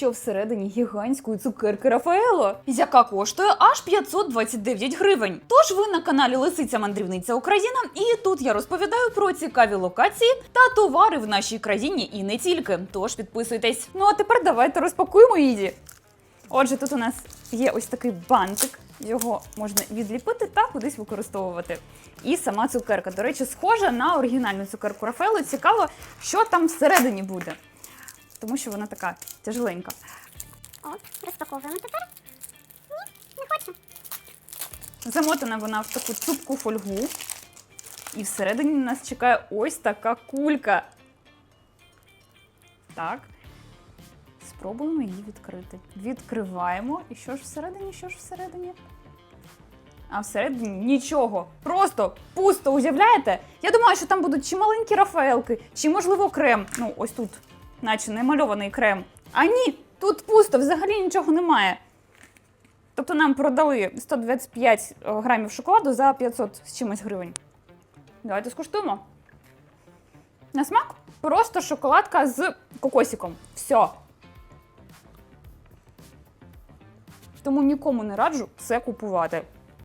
що всередині гігантської цукерки Рафаело, яка коштує аж 529 гривень. Тож ви на каналі Лисиця Мандрівниця Україна, і тут я розповідаю про цікаві локації та товари в нашій країні і не тільки. Тож підписуйтесь. Ну а тепер давайте розпакуємо її. Отже, тут у нас є ось такий бантик. Його можна відліпити та кудись використовувати. І сама цукерка. До речі, схожа на оригінальну цукерку Рафаело. Цікаво, що там всередині буде. Тому що вона така тяжеленька. О, розпаковуємо тепер. Ні, не хочу. Замотана вона в таку цупку фольгу. І всередині нас чекає ось така кулька. Так. Спробуємо її відкрити. Відкриваємо. І що ж всередині? Що ж всередині? А всередині нічого. Просто пусто, уявляєте? Я думаю, що там будуть чи маленькі рафаелки, чи, можливо, крем. Ну, ось тут, наче намальований крем. А ні, тут пусто, взагалі нічого немає. Тобто нам продали 125 грамів шоколаду за 500 з чимось гривень. Давайте скуштуємо. На смак просто шоколадка з кокосиком. Все. Тому нікому не раджу це купувати.